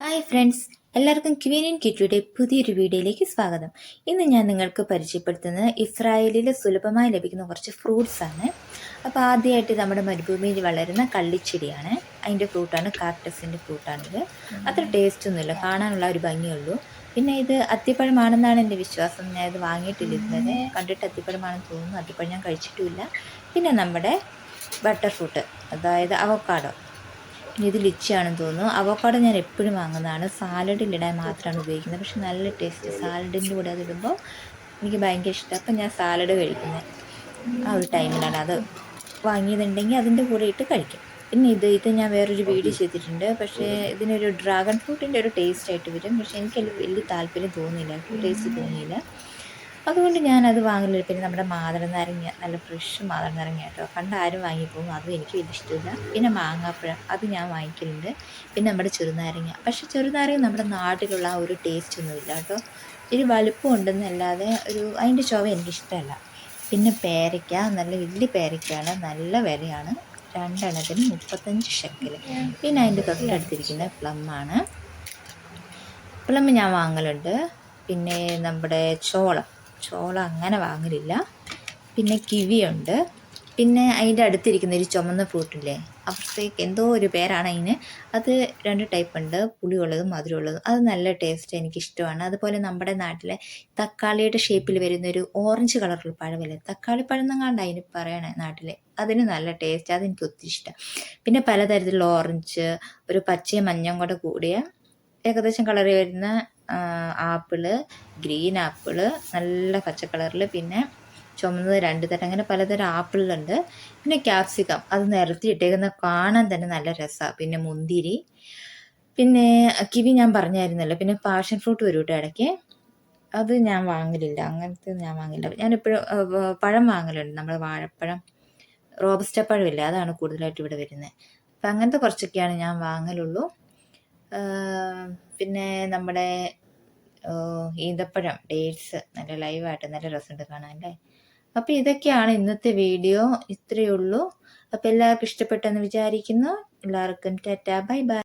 Hi friends എല്ലാവർക്കും ക്വീനിയൻ കിറ്റിയുടെ പുതിയൊരു വീഡിയോയിലേക്ക് സ്വാഗതം. ഇന്ന് ഞാൻ നിങ്ങൾക്ക് പരിചയപ്പെടുത്തുന്നത് ഇസ്രായേലിൽ സുലഭമായി ലഭിക്കുന്ന കുറച്ച് ഫ്രൂട്ട്സ് ആണ്. അപ്പോൾ ആദ്യമായിട്ട് നമ്മുടെ മരുഭൂമിയിൽ വളരുന്ന കള്ളിച്ചെടിയാണ്. അതിന്റെ ഫ്രൂട്ടാണ് കാക്ടസിന്റെ ഫ്രൂട്ടാണിത് അത്ര ടേസ്റ്റ് ഒന്നുമില്ല കാണാനുള്ള ഒരു ഭംഗിയുള്ളൂ. പിന്നെ ഇത് അത്തിപ്പഴമാണെന്നാണ് എന്റെ വിശ്വാസം. ഞാൻ ഇത് വാങ്ങിയിട്ടില്ലിരുന്നത് കണ്ടിട്ട് അത്തിപ്പഴമാണെന്ന് തോന്നുന്നു. അത്തിപ്പഴം ഞാൻ കഴിച്ചിട്ടുമില്ല. പിന്നെ നമ്മുടെ ബട്ടർ ഫ്രൂട്ട് അതായത് അവക്കാടോ ഇത് ലിച്ചിയാണെന്ന് തോന്നുന്നു. അവക്കാടോ ഞാൻ എപ്പോഴും വാങ്ങുന്നതാണ്. സാലഡിലിടാൻ മാത്രമാണ് ഉപയോഗിക്കുന്നത്. പക്ഷെ നല്ല ടേസ്റ്റ്. സാലഡിന്റെ കൂടെ അതിടുമ്പോൾ എനിക്ക് ഭയങ്കര ഇഷ്ടം. അപ്പം ഞാൻ സാലഡ് കഴിക്കുന്നത്. ആ ഒരു ടൈമിലാണ് അത് വാങ്ങിയതുണ്ടെങ്കിൽ അതിന്റെ കൂടെ ഇട്ട് കഴിക്കും. പിന്നെ ഇത് ഇത് ഞാൻ വേറൊരു വീഡിയോ ചെയ്തിട്ടുണ്ട്. പക്ഷേ ഇതിനൊരു ഡ്രാഗൺ ഫ്രൂട്ടിന്റെ ഒരു ടേസ്റ്റ് ആയിട്ട് വരും. പക്ഷേ എനിക്ക് വലിയ താല്പര്യം തോന്നിയില്ല. ടേസ്റ്റ് തോന്നിയില്ല. അതുകൊണ്ട് ഞാനത് വാങ്ങലില്ല പിന്നെ നമ്മുടെ മാതള നാരങ്ങ നല്ല ഫ്രഷ് മാതള നാരങ്ങ കേട്ടോ പണ്ട് ആരും വാങ്ങിപ്പോകും. അതും എനിക്ക് വലിയ ഇഷ്ടമില്ല. പിന്നെ മാങ്ങാപ്പഴം അത് ഞാൻ വാങ്ങിക്കലുണ്ട്. പിന്നെ നമ്മുടെ ചെറുനാരങ്ങ. പക്ഷേ ചെറുനാരങ്ങ നമ്മുടെ നാട്ടിലുള്ള ആ ഒരു ടേസ്റ്റ് ഒന്നുമില്ല കേട്ടോ. ഒരു വലുപ്പം ഉണ്ടെന്നല്ലാതെ ഒരു അതിന്റെ ചുവ എനിക്കിഷ്ടമല്ല. പിന്നെ പേരയ്ക്ക നല്ല വലിയ പേരയ്ക്കാണ് നല്ല വിലയാണ്. രണ്ടെണ്ണത്തിന് മുപ്പത്തഞ്ച് ഷെക്കൽ പിന്നെ അതിന്റെ തൊട്ടടുത്തിരിക്കുന്ന പ്ലമ്മാണ്. പ്ലം ഞാൻ വാങ്ങലുണ്ട്. പിന്നെ നമ്മുടെ ചോളം. ചോളം അങ്ങനെ വാങ്ങലില്ല. പിന്നെ കിവിയുണ്ട്. പിന്നെ അതിന്റെ അടുത്തിരിക്കുന്ന ഒരു ചുമന്ന ഫ്രൂട്ടില്ലേ അപ്പുറത്തേക്ക് എന്തോ ഒരു പേരാണ് അതിന്. അത് രണ്ട് ടൈപ്പ് ഉണ്ട് പുളിയുള്ളതും മധുരമുള്ളതും. അത് നല്ല ടേസ്റ്റ് എനിക്കിഷ്ടമാണ്. അതുപോലെ നമ്മുടെ നാട്ടിലെ തക്കാളിയുടെ ഷേപ്പിൽ വരുന്ന ഒരു ഓറഞ്ച് കളറുള്ള പഴമില്ലേ തക്കാളി പഴം അതിന് പറയണേ നാട്ടിൽ അതിന് നല്ല ടേസ്റ്റ് അതെനിക്ക് ഒത്തിരി ഇഷ്ടം. പിന്നെ പലതരത്തിലുള്ള ഓറഞ്ച് ഒരു പച്ചയും മഞ്ഞയും കൂടെ കൂടിയ ഏകദേശം കളറി വരുന്ന ആപ്പിൾ ഗ്രീൻ ആപ്പിൾ നല്ല പച്ച കളറിൽ പിന്നെ ചുമന്നത് രണ്ട് തരം. അങ്ങനെ പലതരം ആപ്പിളുണ്ട് പിന്നെ ക്യാപ്സിക്കം. അത് നിരത്തി ഇട്ടേക്കുന്ന കാണാൻ തന്നെ നല്ല രസമാണ് പിന്നെ മുന്തിരി. പിന്നെ കിവി ഞാൻ പറഞ്ഞായിരുന്നല്ലോ. പിന്നെ പാഷൻ ഫ്രൂട്ട് വരും കേട്ടോ ഇടയ്ക്ക്. അത് ഞാൻ വാങ്ങലില്ല. അങ്ങനത്തെ ഞാൻ വാങ്ങില്ല ഞാനിപ്പോഴും പഴം വാങ്ങലുണ്ട്. നമ്മൾ വാഴപ്പഴം റോബസ്റ്റ പഴമില്ല? അതാണ് കൂടുതലായിട്ട് ഇവിടെ വരുന്നത്. അപ്പം അങ്ങനത്തെ കുറച്ചൊക്കെയാണ് ഞാൻ വാങ്ങലുള്ളൂ. പിന്നെ നമ്മുടെ ഈന്തപ്പഴം ഡേറ്റ്സ് നല്ല ലൈവായിട്ട് നല്ല രസമുണ്ട് കാണാൻ അല്ലേ അപ്പോൾ ഇതൊക്കെയാണ് ഇന്നത്തെ വീഡിയോ ഇത്രയേ ഉള്ളൂ. അപ്പോൾ എല്ലാവർക്കും ഇഷ്ടപ്പെട്ടെന്ന് വിചാരിക്കുന്നു. എല്ലാവർക്കും ടാറ്റാ. Bye bye.